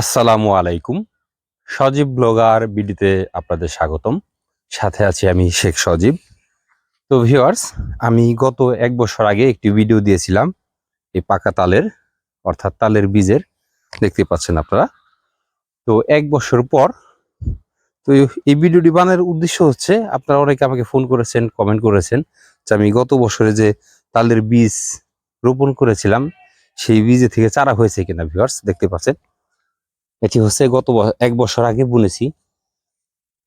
আসসালামু আলাইকুম। সজীব ব্লগার বিডিতে আপনাদের স্বাগতম। সাথে আছি আমি শেখ সজীব। তো ভিওয়ার্স আমি গত এক বছর আগে একটি ভিডিও দিয়েছিলাম, এই পাকা তালের, অর্থাৎ তালের বীজের। দেখতে পাচ্ছেন আপনারা? তো এক বছর পর, তো এই ভিডিওটি বানানোর উদ্দেশ্য হচ্ছে, আপনারা অনেকে আমাকে ফোন করেছেন, কমেন্ট করেছেন যে আমি গত বছরে যে তালের বীজ রোপণ করেছিলাম, সেই বীজে থেকে চারা হয়েছে কিনা ভিওয়ার্স দেখতে পাচ্ছেন? এটি হচ্ছে গত এক বছর আগে বুনেছি।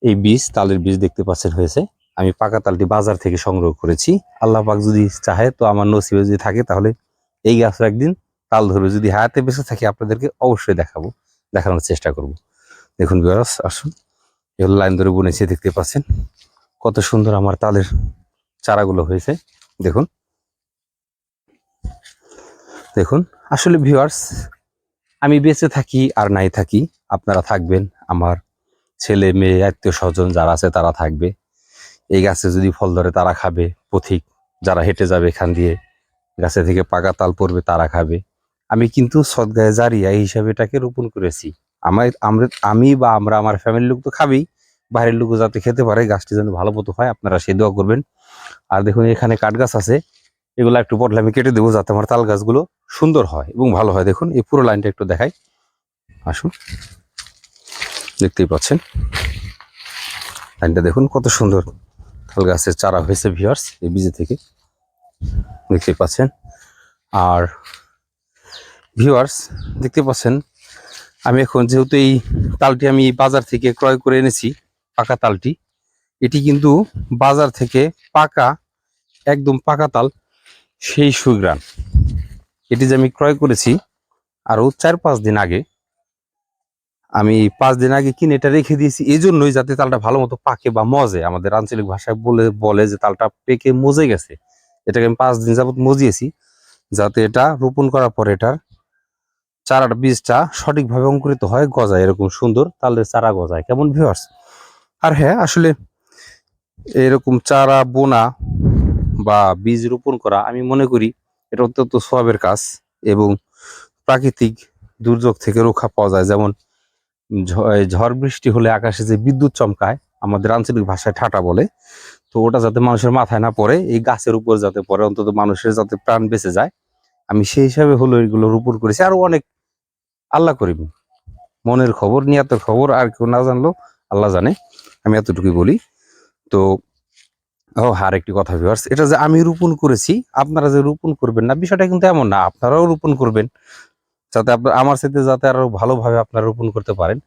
এই বীজ, তালের বীজ দেখতে পাচ্ছেন হয়েছে। আমি পাকা তালটি বাজার থেকে সংগ্রহ করেছি। আল্লাহ পাক যদি চাহে তো আমার নসিবে যদি থাকে তাহলে এই গাছও একদিন তাল ধরবে। যদি হায়াতে বেঁচে থাকে আপনাদেরকে অবশ্যই দেখাবো, দেখানোর চেষ্টা করব। দেখুন বিয়ারস আসুন। এগুলো লাইন ধরে বুনেছি, দেখতে পাচ্ছেন। কত সুন্দর আমার তালের চারাগুলো হয়েছে। দেখুন। দেখুন, আসলে ভিউয়ার্স আমি বেঁচে থাকি আর নাই থাকি, আপনারা থাকবেন, আমার ছেলে, মেয়ে, আত্মীয় স্বজন যারা আছে তারা থাকবে। এই গাছে যদি ফল ধরে তারা খাবে, পথিক যারা হেঁটে যাবে এখান দিয়ে, গাছে থেকে পাকা তাল পড়বে তারা খাবে। আমি কিন্তু সদগায়ে জারিয়া এই হিসাবে এটাকে রোপণ করেছি। আমার, আমরা, আমি বা আমরা আমার ফ্যামিলির লোক তো খাবেই, বাইরের লোকও যাতে খেতে পারে, গাছটি যেন ভালো মতো হয়, আপনারা সে দোয়া করবেন। আর দেখুন, এখানে কাঠ গাছ আছে এগুলো একটু পটলে আমি কেটে দেবো যাতে আমার তাল গাছগুলো সুন্দর হয় এবং ভালো হয়। দেখুন, এই পুরো লাইনটা একটু দেখাই। আসুন। দেখতেই পাচ্ছেন। লাইনটা দেখুন, কত সুন্দর তাল গাছের চারা হয়েছে ভিওয়ার্স এই বীজে থেকে। দেখতেই পাচ্ছেন। আর ভিউয়ার্স দেখতে পাচ্ছেন, আমি এখন যেহেতু এই তালটি আমি বাজার থেকে ক্রয় করে এনেছি, পাকা তালটি, এটি কিন্তু বাজার থেকে পাকা, একদম পাকা তাল সেই সুগ্রান এটি যে আমি ক্রয় করেছি আরও চার পাঁচ দিন আগে, আমি পাঁচ দিন আগে কিনে এটা রেখে দিয়েছি। এই জন্যই যাতে তালটা ভালো মতো পাকে বা মজে। আমাদের আঞ্চলিক ভাষায় বলে বলে যে তালটা পেকে মজে গেছে। এটাকে আমি পাঁচ দিন যাবত মজিয়েছি, যাতে এটা রোপণ করার পর এটার চারার বীজটা সঠিকভাবে অঙ্কুরিত হয়, গজায় এরকম সুন্দর তালের চারা গজায়। কেমন ভিউয়ার্স আর হ্যাঁ আসলে এরকম চারা, বোনা বা বীজ রোপণ করা, আমি মনে করি এটা অত্যন্ত সবের কাজ এবং প্রাকৃতিক দুর্যোগ থেকে রক্ষা পাওয়া যায়। যেমন ঝড় বৃষ্টি হলে আকাশে যে বিদ্যুৎ চমকায়, আমাদের আঞ্চলিক ভাষায় ঠাটা বলে, তো ওটা যাতে মানুষের মাথায় না পড়ে, এই গাছের উপর যাতে পড়ে, অন্তত মানুষের যাতে প্রাণ বেঁচে যায়, আমি সেই হিসাবে হলো এগুলো রোপণ করেছি। আরও অনেক আল্লাহ করিম, মনের খবর, নিয়াতের খবর, আর কেউ না জানলো আল্লাহ জানে, আমি এতটুকুই বলি। তো ও, আর একটি কথা ভিউয়ার্স এটা যে আমি রোপণ করেছি, আপনারা যে রোপণ করবেন না, বিষয়টা কিন্তু এমন না, আপনারাও রোপণ করবেন, যাতে আপনার আমার সাথে যাতে আরও ভালোভাবে আপনারা রোপণ করতে পারেন।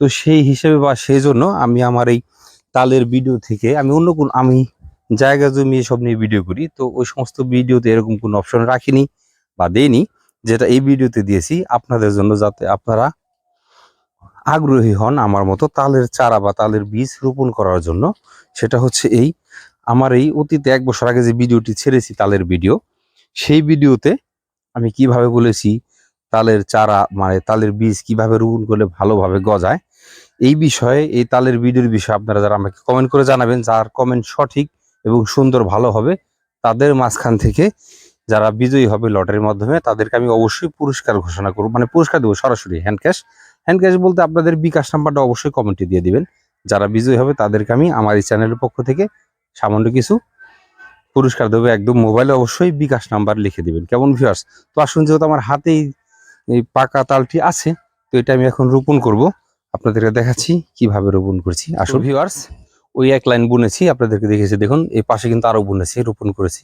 তো সেই হিসেবে বা সেই জন্য আমি আমার এই তালের ভিডিও থেকে, আমি অন্য কোন, আমি জায়গা জমি এসব নিয়ে ভিডিও করি, তো ওই সমস্ত ভিডিওতে এরকম কোনো অপশন রাখিনি বা দেইনি, যেটা এই ভিডিওতে দিয়েছি, আপনাদের জন্য যাতে আপনারা আগ্রহী হন আমার মতো তালের চারা বা তালের বীজ রোপণ করার জন্য, সেটা হচ্ছে এই আমার এই অতীতে এক বছর আগে যে ভিডিওটি ছেড়েছি, তালের ভিডিও, সেই ভিডিওতে আমি কীভাবে বলেছি তালের চারা মানে তালের বীজ কীভাবে রোপণ করলে ভালোভাবে গজায়, এই বিষয়ে, এই তালের ভিডিওর বিষয়ে আপনারা যারা আমাকে কমেন্ট করে জানাবেন, যার কমেন্ট সঠিক এবং সুন্দর ভালো হবে, তাদের মাঝখান থেকে যারা বিজয়ী হবে লটারির মাধ্যমে, তাদেরকে আমি অবশ্যই পুরস্কার ঘোষণা করব মানে পুরস্কার দেবো সরাসরি হ্যান্ড ক্যাশ হ্যান্ড ক্যাশ বলতে আপনাদের বিকাশ নাম্বারটা অবশ্যই কমেন্টে দিয়ে দিবেন। যারা বিজয়ী হবে, তাদেরকে আমি আমার এই চ্যানেলের পক্ষ থেকে সামান্য কিছু পুরস্কার দেবে একদম মোবাইলে অবশ্যই বিকাশ নাম্বার লিখে দেবেন। কেমন ভিউয়ার্স তো আসুন যেহেতু আমার হাতেই এই পাকা তালটি আছে তো এটা আমি এখন রোপণ করব। আপনাদেরকে দেখাচ্ছি কীভাবে রোপণ করছি। আসুন। ভিউয়ার্স ওই এক লাইন বুনেছি আপনাদেরকে দেখেছি দেখুন এই পাশে কিন্তু আরও বুনেছি রোপণ করেছি।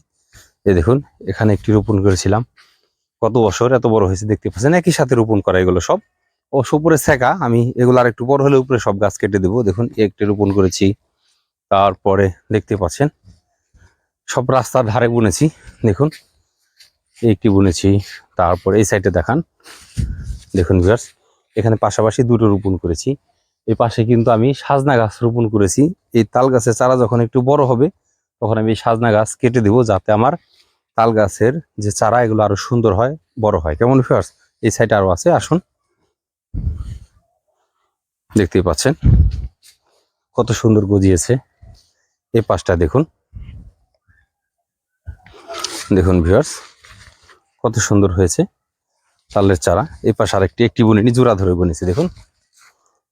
এই দেখুন এখানে একটি রোপণ করেছিলাম। কত বছর এত বড় হয়েছে দেখতে পাচ্ছেন? একই সাথে রোপণ করা এগুলো সব। ও উপরে শেখা আমি এগুলো আর একটু বড় হলে উপরে সব গাছ কেটে দেবো। দেখুন একটি রোপণ করেছি। তারপরে দেখতে পাচ্ছেন, সব রাস্তার ধারে বুনেছি, দেখুন একটি বুনেছি, তারপর এই সাইডে দেখান, দেখুন ভিউয়ার্স এখানে পাশাপাশি দুটো রোপণ করেছি, এই পাশে কিন্তু আমি সাজনা গাছ রোপণ করেছি, এই তাল গাছের চারা যখন একটু বড় হবে, তখন আমি সাজনা গাছ কেটে দেবো যাতে আমার তাল গাছের যে চারা, এগুলো আরও সুন্দর হয়, বড় হয়। কেমন ভিউয়ার্স এই সাইডে আরও আছে, আসুন। দেখতেই পাচ্ছেন, কত সুন্দর গজিয়েছে। এই পাশটা দেখুন। দেখুন ভিউয়ার্স কত সুন্দর হয়েছে তালের চারা। এই পাশে আরেকটি, একটি বুনিনি, জোড়া ধরে বুনেছি, দেখুন।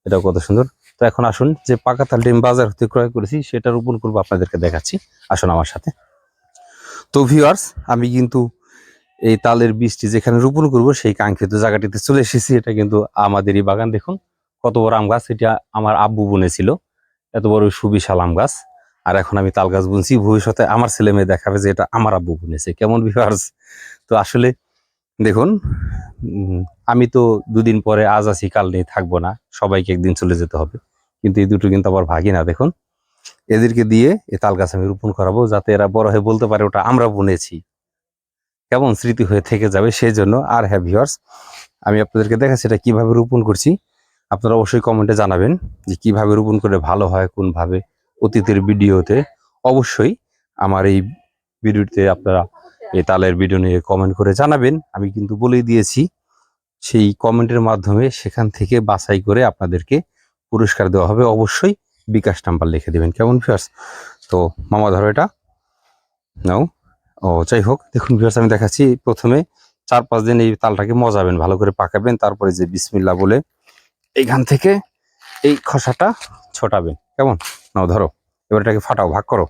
এটাও কত সুন্দর। তো এখন আসুন, যে পাকা তালটি আমি বাজার হতে ক্রয় করেছি, সেটা রোপণ করব আপনাদেরকে দেখাচ্ছি। আসুন আমার সাথে। তো ভিউয়ার্স আমি কিন্তু এই তালের বীজটি যেখানে রোপণ করব, সেই কাঙ্ক্ষিত জায়গাটিতে চলে এসেছি। এটা কিন্তু আমাদেরই বাগান, দেখুন। কত বড় আম গাছ, এটা আমার আব্বু বুনেছিল। এত বড় সুবিশাল আম গাছ। আর এখন আমি তাল গাছ বুনছি, ভবিষ্যতে আমার ছেলে মেয়ে দেখাবে যে এটা আমার আব্বু বুনেছে। কেমন ভিউয়ার্স তো আসলে দেখুন আমি তো দুদিন পরে আজ আছি, কাল নেই, থাকব না। সবাইকে একদিন চলে যেতে হবে। কিন্তু এই দুটো কিন্তু আবার ভাগি না, দেখুন। এদেরকে দিয়ে এই তাল গাছ আমি রোপণ করাবো, যাতে এরা বড় হয়ে বলতে পারে, ওটা আমরা বুনেছি। কেমন স্মৃতি হয়ে থেকে যাবে সেই জন্য আর হ্যাঁ ভিউয়ার্স আমি আপনাদেরকে দেখাচ্ছি এটা কীভাবে রোপণ করছি। আপনারা অবশ্যই কমেন্টে জানাবেন যে কীভাবে রোপণ করে ভালো হয়, কোনভাবে। অতীতের ভিডিওতে অবশ্যই আমার এই ভিডিওতে আপনারা এই তালের ভিডিও নিয়ে কমেন্ট করে জানাবেন। আমি কিন্তু বলেই দিয়েছি, সেই কমেন্টের মাধ্যমে সেখান থেকে বাছাই করে আপনাদেরকে পুরস্কার দেওয়া হবে। অবশ্যই বিকাশ নাম্বার লিখে দেবেন, কেমন ভিউয়ার্স তো মামা ধরো এটা। নাও। ও, যাই হোক, দেখুন ভিউয়ার্স আমি দেখাচ্ছি প্রথমে চার পাঁচ দিন এই তালটাকে মজাবেন, ভালো করে পাকাবেন, তারপরে যে বিসমিল্লা বলে এইখান থেকে এই খসাটা ছোটাবেন। কেমন? নাও ধরো। এবার এটাকে ফাটাও, ভাগ করো।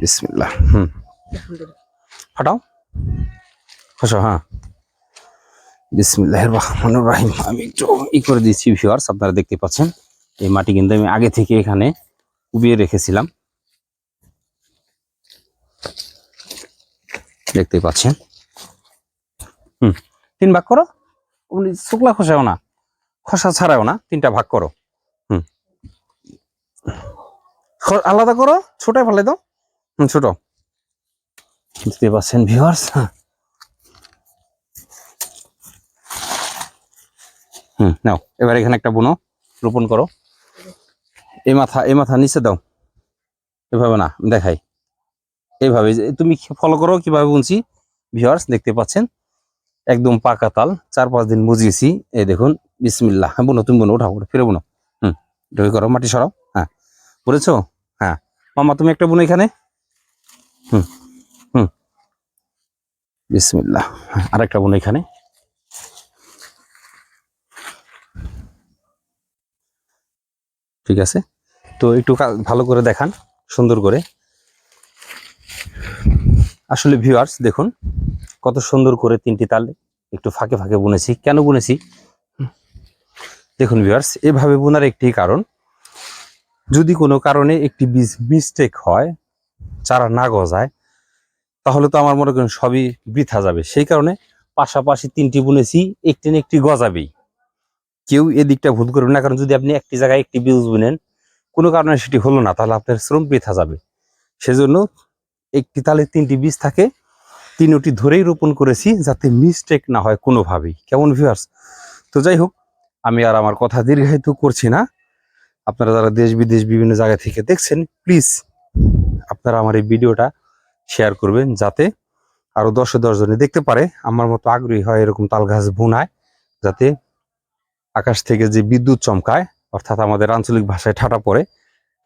বিসমিল্লা হুম। ফাটাও। খসো হ্যাঁ। বিসমিল্লাহ রহমানুর রাহিম। আমি একটু ই করে দিচ্ছি ভিউয়ার্স আপনারা দেখতে পাচ্ছেন। এই মাটি কিন্তু আমি আগে থেকে এখানে উবিয়ে রেখেছিলাম। দেখতে পাচ্ছেন। হুম, তিন ভাগ করো। শুকলা খসাও না। খসা ছাড়াও না। তিনটা ভাগ করো হুম খ- আলাদা করো ছোটাই ফেলে দাও। হুম ছোট। দেখতে পাচ্ছেন ভিউয়ার্স হুম নাও এবার এখানে একটা বুনো রোপণ করো। এই মাথা এই মাথা নিচে দাও। এভাবে না দেখাই। এইভাবে যে তুমি ফলো করো কীভাবে বুনছি? ভিউয়ার্স দেখতে পাচ্ছেন? একদম পাকা তাল চার পাঁচ দিন বুঝিয়েছি। এই দেখুন বিসমিল্লা হ্যাঁ বুনো তুমি বুনো উঠাও ওটা ফিরে বুনো। হুম ঢুকে করো মাটি সরাও। হ্যাঁ বুঝেছ মামা তুমি একটা বোন এখানে? হুম হুম। বিসমিল্লাহ হ্যাঁ, আরেকটা বুনো এখানে। ঠিক আছে? তো একটু ভালো করে দেখান সুন্দর করে। আসলে ভিউয়ার্স দেখুন কত সুন্দর করে তিনটি তাল একটু ফাঁকে ফাঁকে বুনেছি। কেন বুনেছি। দেখুন ভিউয়ার্স এভাবে বোনার একটি কারণ যদি কোনো কারণে একটি বীজ মিস্টেক হয়, চারা না গজায়, তাহলে তো আমার মনে করেন সবই বৃথা যাবে। সেই কারণে পাশাপাশি তিনটি বুনেছি, একটি না একটি গজাবেই। কেউ এদিকটা ভুল করবে না, কারণ যদি আপনি একটি জায়গায় একটি বীজ বুনেন, কোনো কারণে সেটি হলো না, তাহলে আপনার শ্রম বৃথা যাবে। সেজন্য একটি তালে তিনটি বীজ থাকে, তিনটি ধরেই রোপণ করেছি যাতে মিস্টেক না হয় কোনোভাবেই। কেমন ভিউয়ার্স তো যাই হোক, আমি আর আমার কথা দীর্ঘায়িত করছি না। আপনারা যারা দেশ বিদেশ বিভিন্ন জায়গা থেকে দেখছেন প্লিজ আপনারা আমার এই ভিডিওটা শেয়ার করবেন যাতে আরও দশে দশ জনে দেখতে পারে। আমার মতো আগ্রহী হয় এরকম তাল গাছ বোনায়, যাতে আকাশ থেকে যে বিদ্যুৎ চমকায়, অর্থাৎ আমাদের আঞ্চলিক ভাষায় ঠাটা পড়ে,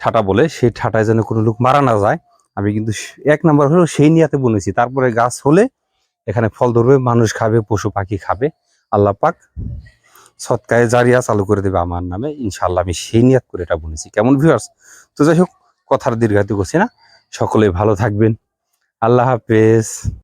ঠাটা বলে, সেই ঠাটায় যেন কোনো লোক মারা না যায়। আমি কিন্তু এক নাম্বার হলো সেই নিয়াতে বুনেছি। তারপরে গাছ হলে এখানে ফল ধরবে, মানুষ খাবে, পশু পাখি খাবে, আল্লাহ পাক সৎকায়ে জারিয়া চালু করে দেবে আমার নামে। ইনশাল্লাহ আমি সেই নিয়াত করে এটা বুনেছি। কেমন ভিউয়ার্স তো যাই হোক, কথার দীর্ঘায়িত করছি না। সকলে ভালো থাকবেন। আল্লাহ হাফেজ।